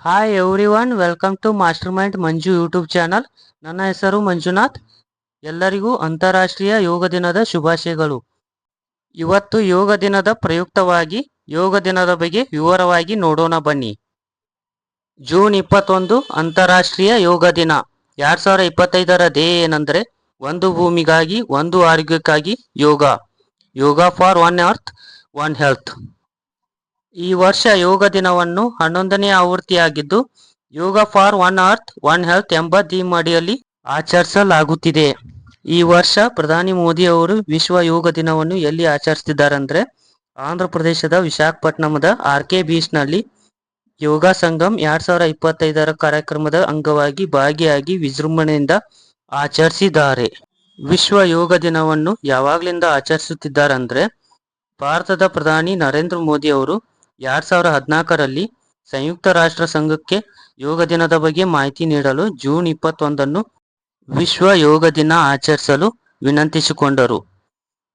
Hi everyone welcome to master mind Manju YouTube channel ನನ್ನ ಹೆಸರು ಮಂಜುನಾಥ್. ಎಲ್ಲರಿಗೂ ಅಂತಾರಾಷ್ಟ್ರೀಯ ಯೋಗ ದಿನದ ಶುಭಾಶಯಗಳು. ಇವತ್ತು ಯೋಗ ದಿನದ ಪ್ರಯುಕ್ತವಾಗಿ, ಯೋಗ ದಿನದ ಬಗ್ಗೆ ವಿವರವಾಗಿ ನೋಡೋಣ ಬನ್ನಿ. ಜೂನ್ ಇಪ್ಪತ್ತೊಂದು ಅಂತಾರಾಷ್ಟ್ರೀಯ ಯೋಗ ದಿನ. ಎರಡ್ ಸಾವಿರದ ಇಪ್ಪತ್ತೈದರ ಧ್ಯೇಯ ಏನಂದ್ರೆ, ಒಂದು ಭೂಮಿಗಾಗಿ, ಒಂದು ಆರೋಗ್ಯಕ್ಕಾಗಿ ಯೋಗ. Yoga for one earth one health. ಈ ವರ್ಷ ಯೋಗ ದಿನವನ್ನು ಹನ್ನೊಂದನೇ ಆವೃತ್ತಿಯಾಗಿದ್ದು, yoga for one earth one health ಎಂಬ ಥೀಮ್ ಅಡಿಯಲ್ಲಿ ಆಚರಿಸಲಾಗುತ್ತಿದೆ. ಈ ವರ್ಷ ಪ್ರಧಾನಿ ಮೋದಿ ಅವರು ವಿಶ್ವ ಯೋಗ ದಿನವನ್ನು ಎಲ್ಲಿ ಆಚರಿಸ್ತಿದ್ದಾರೆ ಅಂದ್ರೆ ಆಂಧ್ರ ಪ್ರದೇಶದ ವಿಶಾಖಪಟ್ಟಣದ ಆರ್ ಕೆ ಬೀಚ್ನಲ್ಲಿ ಯೋಗ ಸಂಗಮ್ ಎರಡ್ ಸಾವಿರ ಇಪ್ಪತ್ತೈದರ ಕಾರ್ಯಕ್ರಮದ ಅಂಗವಾಗಿ ಭಾಗಿಯಾಗಿ ವಿಜೃಂಭಣೆಯಿಂದ ಆಚರಿಸಿದ್ದಾರೆ. ವಿಶ್ವ ಯೋಗ ದಿನವನ್ನು ಯಾವಾಗ್ಲಿಂದ ಆಚರಿಸುತ್ತಿದ್ದಾರೆ ಅಂದ್ರೆ ಭಾರತದ ಪ್ರಧಾನಿ ನರೇಂದ್ರ ಮೋದಿ ಅವರು ಎರಡ್ ಸಾವಿರದ ಹದಿನಾಲ್ಕರಲ್ಲಿ ಸಂಯುಕ್ತ ರಾಷ್ಟ್ರ ಸಂಘಕ್ಕೆ ಯೋಗ ದಿನದ ಬಗ್ಗೆ ಮಾಹಿತಿ ನೀಡಲು ಜೂನ್ ಇಪ್ಪತ್ತೊಂದನ್ನು ವಿಶ್ವ ಯೋಗ ದಿನ ಆಚರಿಸಲು ವಿನಂತಿಸಿಕೊಂಡರು.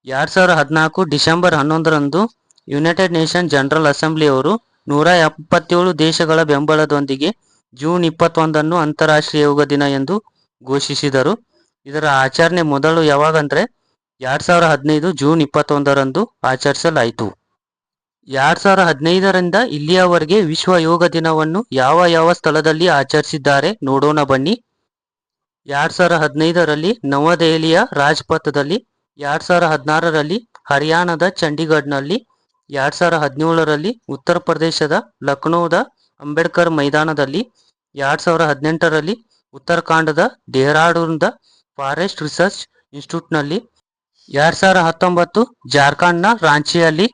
ಎರಡ್ ಸಾವಿರದ ಹದಿನಾಲ್ಕು ಡಿಸೆಂಬರ್ ಹನ್ನೊಂದರಂದು ಯುನೈಟೆಡ್ ನೇಷನ್ ಜನರಲ್ ಅಸೆಂಬ್ಲಿಯವರು ನೂರ ಎಪ್ಪತ್ತೇಳು ದೇಶಗಳ ಬೆಂಬಲದೊಂದಿಗೆ ಜೂನ್ ಇಪ್ಪತ್ತೊಂದನ್ನು ಅಂತಾರಾಷ್ಟ್ರೀಯ ಯೋಗ ದಿನ ಎಂದು ಘೋಷಿಸಿದರು. ಇದರ ಆಚರಣೆ ಮೊದಲು ಯಾವಾಗಂದ್ರೆ ಎರಡ್ ಸಾವಿರದ ಹದಿನೈದು ಜೂನ್ ಇಪ್ಪತ್ತೊಂದರಂದು ಆಚರಿಸಲಾಯಿತು. ಎರಡ್ ಸಾವಿರ ಹದಿನೈದರಿಂದ ಇಲ್ಲಿಯವರೆಗೆ ವಿಶ್ವ ಯೋಗ ದಿನವನ್ನು ಯಾವ ಯಾವ ಸ್ಥಳದಲ್ಲಿ ಆಚರಿಸಿದ್ದಾರೆ ನೋಡೋಣ ಬನ್ನಿ. ಎರಡ್ ಸಾವಿರ ಹದಿನೈದರಲ್ಲಿ ನವದೆಹಲಿಯ ರಾಜ್ಪಥದಲ್ಲಿ, ಎರಡ್ ಸಾವಿರ ಹದಿನಾರರಲ್ಲಿ ಹರಿಯಾಣದ ಚಂಡೀಗಢ್ನಲ್ಲಿ, ಎರಡ್ ಸಾವಿರ ಹದಿನೇಳರಲ್ಲಿ ಉತ್ತರ ಪ್ರದೇಶದ ಲಕ್ನೋದ ಅಂಬೇಡ್ಕರ್ ಮೈದಾನದಲ್ಲಿ, ಎರಡ್ ಸಾವಿರ ಹದಿನೆಂಟರಲ್ಲಿ ಉತ್ತರಾಖಂಡದ ಡೆಹ್ರಾಡೂನ್ದ ಫಾರೆಸ್ಟ್ ರಿಸರ್ಚ್ ಇನ್ಸ್ಟಿಟ್ಯೂಟ್ನಲ್ಲಿ, ಎರಡ್ ಸಾವಿರದ ಹತ್ತೊಂಬತ್ತು ಜಾರ್ಖಂಡ್ನ ರಾಂಚಿಯಲ್ಲಿ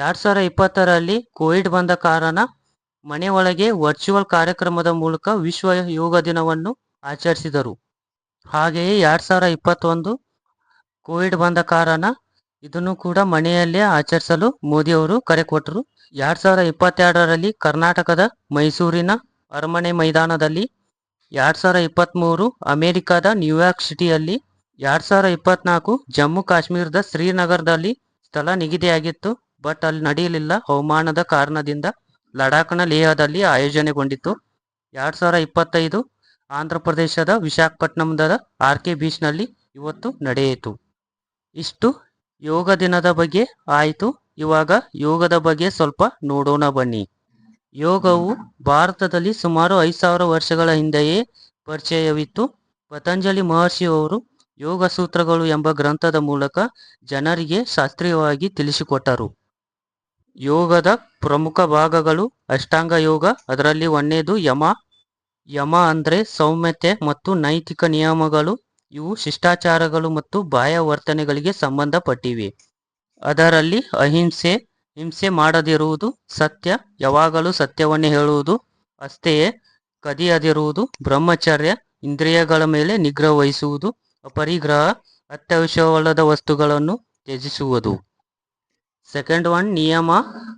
ಎರಡ್ ಸಾವಿರ ಇಪ್ಪತ್ತರಲ್ಲಿ ಕೋವಿಡ್ ಬಂದ ಕಾರಣ ಮನೆ ಒಳಗೆ ವರ್ಚುವಲ್ ಕಾರ್ಯಕ್ರಮದ ಮೂಲಕ ವಿಶ್ವ ಯೋಗ ದಿನವನ್ನು ಆಚರಿಸಿದರು. ಹಾಗೆಯೇ ಎರಡ್ ಸಾವಿರದ ಇಪ್ಪತ್ತೊಂದು ಕೋವಿಡ್ ಬಂದ ಕಾರಣ ಇದನ್ನು ಕೂಡ ಮನೆಯಲ್ಲೇ ಆಚರಿಸಲು ಮೋದಿ ಅವರು ಕರೆ ಕೊಟ್ಟರು. ಎರಡ್ ಸಾವಿರ ಇಪ್ಪತ್ತೆರಡರಲ್ಲಿ ಕರ್ನಾಟಕದ ಮೈಸೂರಿನ ಅರಮನೆ ಮೈದಾನದಲ್ಲಿ ಎರಡ್ ಸಾವಿರ ಇಪ್ಪತ್ತ್ಮೂರು ಅಮೆರಿಕದ ನ್ಯೂಯಾರ್ಕ್ ಸಿಟಿಯಲ್ಲಿ ಎರಡ್ ಸಾವಿರದ ಇಪ್ಪತ್ನಾಲ್ಕು ಜಮ್ಮು ಕಾಶ್ಮೀರದ ಶ್ರೀನಗರದಲ್ಲಿ ಸ್ಥಳ ನಿಗದಿಯಾಗಿತ್ತು. ಬಟ್ ಅಲ್ಲಿ ನಡೆಯಲಿಲ್ಲ. ಹವಾಮಾನದ ಕಾರಣದಿಂದ ಲಡಾಖ್ನ ಲೇಹದಲ್ಲಿ ಆಯೋಜನೆಗೊಂಡಿತ್ತು. ಎರಡ್ ಸಾವಿರದ ಇಪ್ಪತ್ತೈದು ಆಂಧ್ರ ಪ್ರದೇಶದ ವಿಶಾಖಪಟ್ಟಣದ ಆರ್ ಕೆ ಬೀಚ್ನಲ್ಲಿ ಇವತ್ತು ನಡೆಯಿತು. ಇಷ್ಟು ಯೋಗ ದಿನದ ಬಗ್ಗೆ ಆಯಿತು. ಇವಾಗ ಯೋಗದ ಬಗ್ಗೆ ಸ್ವಲ್ಪ ನೋಡೋಣ ಬನ್ನಿ. ಯೋಗವು ಭಾರತದಲ್ಲಿ ಸುಮಾರು ಐದು ಸಾವಿರ ವರ್ಷಗಳ ಹಿಂದೆಯೇ ಪರಿಚಯವಿತ್ತು. ಪತಂಜಲಿ ಮಹರ್ಷಿಯವರು ಯೋಗ ಸೂತ್ರಗಳು ಎಂಬ ಗ್ರಂಥದ ಮೂಲಕ ಜನರಿಗೆ ಶಾಸ್ತ್ರೀಯವಾಗಿ ತಿಳಿಸಿಕೊಟ್ಟರು. ಯೋಗದ ಪ್ರಮುಖ ಭಾಗಗಳು ಅಷ್ಟಾಂಗ ಯೋಗ, ಅದರಲ್ಲಿ ಒಂದೇದು ಯಮ. ಯಮ ಅಂದ್ರೆ ಸೌಮ್ಯತೆ ಮತ್ತು ನೈತಿಕ ನಿಯಮಗಳು. ಇವು ಶಿಷ್ಟಾಚಾರಗಳು ಮತ್ತು ಬಾಹ್ಯ ವರ್ತನೆಗಳಿಗೆ ಸಂಬಂಧಪಟ್ಟಿವೆ. ಅದರಲ್ಲಿ ಅಹಿಂಸೆ, ಹಿಂಸೆ ಮಾಡದಿರುವುದು ಸತ್ಯ, ಯಾವಾಗಲೂ ಸತ್ಯವನ್ನೇ ಹೇಳುವುದು ಅಷ್ಟೆಯೇ ಕದಿಯದಿರುವುದು ಬ್ರಹ್ಮಚರ್ಯ, ಇಂದ್ರಿಯಗಳ ಮೇಲೆ ನಿಗ್ರಹ ವಹಿಸುವುದು, ಅಪರಿಗ್ರಹ, ಅತ್ಯವಶ್ಯವಲ್ಲದ ವಸ್ತುಗಳನ್ನು ತ್ಯಜಿಸುವುದು. ಸೆಕೆಂಡ್ ಒನ್ ನಿಯಮ,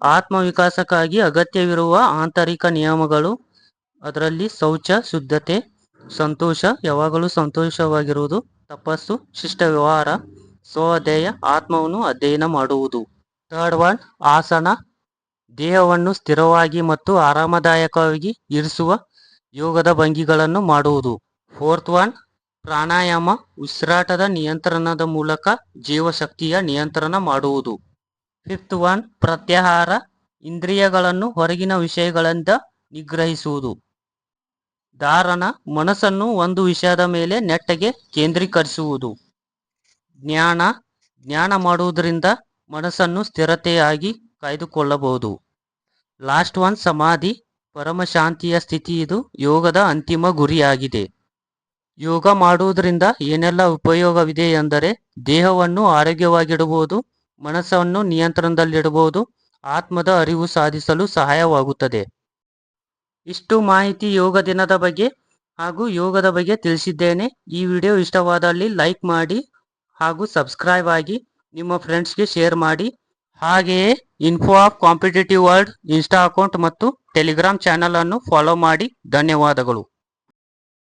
ಆತ್ಮವಿಕಾಸಕ್ಕಾಗಿ ಅಗತ್ಯವಿರುವ ಆಂತರಿಕ ನಿಯಮಗಳು. ಅದರಲ್ಲಿ ಶೌಚ, ಶುದ್ಧತೆ, ಸಂತೋಷ, ಯಾವಾಗಲೂ ಸಂತೋಷವಾಗಿರುವುದು. ತಪಸ್ಸು ಶಿಷ್ಟ ವ್ಯವಹಾರ ಸ್ವಧ್ಯಯ ಆತ್ಮವನ್ನು ಅಧ್ಯಯನ ಮಾಡುವುದು. ಥರ್ಡ್ ಒನ್ ಆಸನ, ದೇಹವನ್ನು ಸ್ಥಿರವಾಗಿ ಮತ್ತು ಆರಾಮದಾಯಕವಾಗಿ ಇರಿಸುವ ಯೋಗದ ಭಂಗಿಗಳನ್ನು ಮಾಡುವುದು. ಫೋರ್ತ್ ಒನ್ ಪ್ರಾಣಾಯಾಮ, ಉಸಿರಾಟದ ನಿಯಂತ್ರಣದ ಮೂಲಕ ಜೀವಶಕ್ತಿಯ ನಿಯಂತ್ರಣ ಮಾಡುವುದು. ಫಿಫ್ತ್ ಒನ್ ಪ್ರತ್ಯಾಹಾರ ಇಂದ್ರಿಯಗಳನ್ನು ಹೊರಗಿನ ವಿಷಯಗಳಿಂದ ನಿಗ್ರಹಿಸುವುದು. ಧಾರಣ ಮನಸ್ಸನ್ನು ಒಂದು ವಿಷಯದ ಮೇಲೆ ನೆಟ್ಟಗೆ ಕೇಂದ್ರೀಕರಿಸುವುದು. ಜ್ಞಾನ ಜ್ಞಾನ ಮಾಡುವುದರಿಂದ ಮನಸ್ಸನ್ನು ಸ್ಥಿರತೆಯಾಗಿ ಕಾಯ್ದುಕೊಳ್ಳಬಹುದು. ಲಾಸ್ಟ್ ಒನ್ ಸಮಾಧಿ, ಪರಮಶಾಂತಿಯ ಸ್ಥಿತಿ ಇದು ಯೋಗದ ಅಂತಿಮ ಗುರಿಯಾಗಿದೆ. ಯೋಗ ಮಾಡುವುದರಿಂದ ಏನೆಲ್ಲ ಉಪಯೋಗವಿದೆ ಎಂದರೆ ದೇಹವನ್ನು ಆರೋಗ್ಯವಾಗಿಡಬಹುದು ಮನಸ್ಸನ್ನು ನಿಯಂತ್ರಣದಲ್ಲಿಡಬಹುದು, ಆತ್ಮದ ಅರಿವು ಸಾಧಿಸಲು ಸಹಾಯವಾಗುತ್ತದೆ. ಇಷ್ಟು ಮಾಹಿತಿ ಯೋಗ ದಿನದ ಬಗ್ಗೆ ಹಾಗೂ ಯೋಗದ ಬಗ್ಗೆ ತಿಳಿಸಿದ್ದೇನೆ. ಈ ವಿಡಿಯೋ ಇಷ್ಟವಾದಲ್ಲಿ ಲೈಕ್ ಮಾಡಿ ಹಾಗೂ ಸಬ್ಸ್ಕ್ರೈಬ್ ಆಗಿ ನಿಮ್ಮ ಫ್ರೆಂಡ್ಸ್ಗೆ ಶೇರ್ ಮಾಡಿ. ಹಾಗೆಯೇ info of competitive world Insta account ಮತ್ತು ಟೆಲಿಗ್ರಾಮ್ ಚಾನಲ್ ಅನ್ನು ಫಾಲೋ ಮಾಡಿ. ಧನ್ಯವಾದಗಳು.